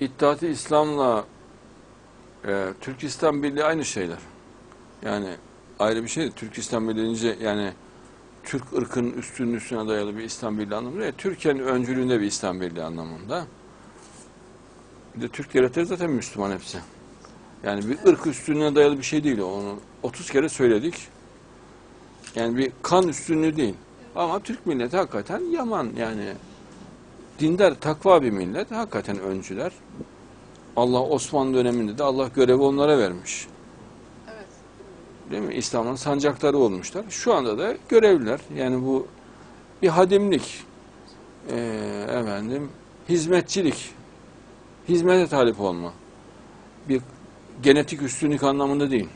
İttihat-ı İslam'la e, Türkistan Birliği aynı şeyler. Yani ayrı bir şey değil. Türkistan Birliği deyince yani Türk ırkının üstünün üstüne dayalı bir İslam Birliği anlamında değil. Türkiye'nin öncülüğünde bir İslam Birliği anlamında. Bir de Türk devletleri zaten Müslüman hepsi. Yani bir ırk üstünlüğüne dayalı bir şey değil. Onu 30 kere söyledik. Yani bir kan üstünlüğü değil. Ama Türk milleti hakikaten yaman yani dindar, takva bir millet. Hakikaten öncüler. Allah Osmanlı döneminde de Allah görevi onlara vermiş. Evet. Değil mi? İslam'ın sancakları olmuşlar. Şu anda da görevliler. Yani bu bir hadimlik, eee, efendim, hizmetçilik, hizmete talip olma. Bir genetik üstünlük anlamında değil.